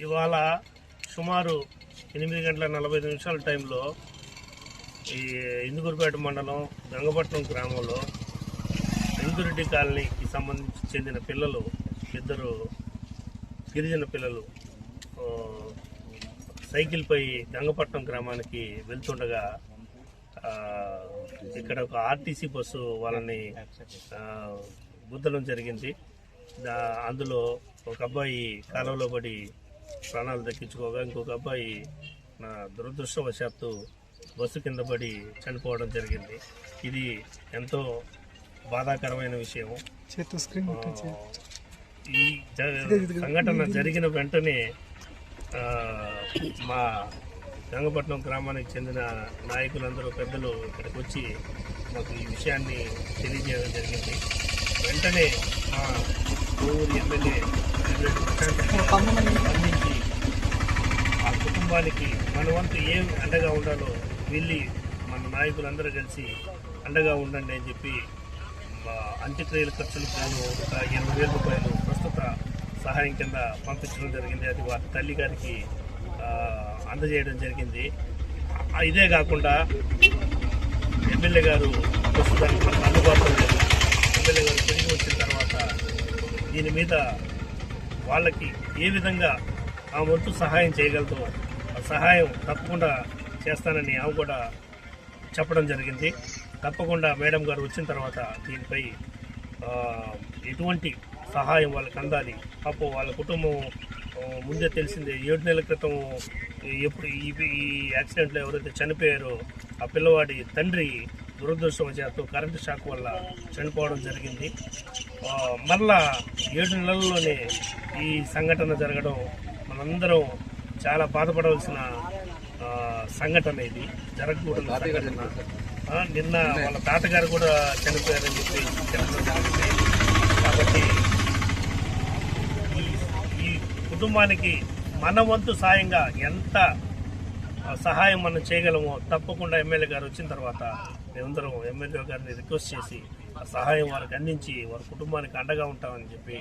ఇవాళ సుమారు ఎనిమిది గంటల నలభై ఐదు నిమిషాల టైంలో ఈ ఇందుకూరుపేట మండలం గంగపట్నం గ్రామంలో ఇందురెడ్డి కాలనీకి సంబంధించి చెందిన పిల్లలు ఇద్దరు గిరిజన పిల్లలు సైకిల్పై గంగపట్నం గ్రామానికి వెళ్తుండగా ఇక్కడ ఒక ఆర్టీసీ బస్సు వాళ్ళని గుద్దడం జరిగింది. దా అందులో ఒక అబ్బాయి కాలువలో పడి ప్రాణాలు దక్కించుకోగా ఇంకొక అబ్బాయి నా దురదృష్టవశాత్తు బస్సు కింద పడి చనిపోవడం జరిగింది. ఇది ఎంతో బాధాకరమైన విషయం ఈ సంఘటన జరిగిన వెంటనే మా గంగపట్నం గ్రామానికి చెందిన నాయకులందరూ పెద్దలు ఇక్కడికి వచ్చి మాకు ఈ విషయాన్ని తెలియజేయడం జరిగింది. వెంటనే మా ఊరి ఎమ్మెల్యే అందించి ఆ కుటుంబానికి మన వంతు ఏం అండగా ఉండాలో వెళ్ళి మన నాయకులందరూ కలిసి అండగా ఉండండి అని చెప్పి అంత్యక్రియల ఖర్చులకు గాను ఒక ఇరవై వేల రూపాయలు ప్రస్తుత సహాయం కింద పంపించడం జరిగింది. అది వారి తల్లి గారికి అందజేయడం జరిగింది. ఇదే కాకుండా ఎమ్మెల్యే గారు ప్రస్తుతానికి మనకు అందుబాటులో ఎమ్మెల్యే గారు తిరిగి వచ్చిన తర్వాత దీని మీద వాళ్ళకి ఏ విధంగా ఆ వంతు సహాయం చేయగలదో ఆ సహాయం తప్పకుండా చేస్తానని ఆమె కూడా చెప్పడం జరిగింది. తప్పకుండా మేడం గారు వచ్చిన తర్వాత దీనిపై ఎటువంటి సహాయం వాళ్ళకి అందాలి. పాపం వాళ్ళ కుటుంబం ముందే తెలిసిందే ఏడు నెలల క్రితం ఎప్పుడు ఈ ఈ యాక్సిడెంట్లో ఎవరైతే చనిపోయారో ఆ పిల్లవాడి తండ్రి దురదృష్టవశాత్తు కరెంటు షాక్ వల్ల చనిపోవడం జరిగింది. మరలా ఏడు నెలల్లోనే ఈ సంఘటన జరగడం మనందరం చాలా బాధపడవలసిన సంఘటన ఇది. జరగకూడదు సంఘటన. నిన్న వాళ్ళ తాతగారు కూడా చనిపోయారని చెప్పి చెప్పడం జరిగింది. కాబట్టి ఈ కుటుంబానికి మన వంతు సాయంగా ఎంత సహాయం మనం చేయగలము. తప్పకుండా ఎమ్మెల్యే గారు వచ్చిన తర్వాత మేమందరం ఎమ్మెల్యే గారిని రిక్వెస్ట్ చేసి ఆ సహాయం వారికి అందించి వారి కుటుంబానికి అండగా ఉంటామని చెప్పి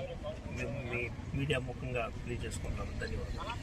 మేము మీ మీడియా ముఖంగా తెలియజేసుకుంటాము ధన్యవాదాలు.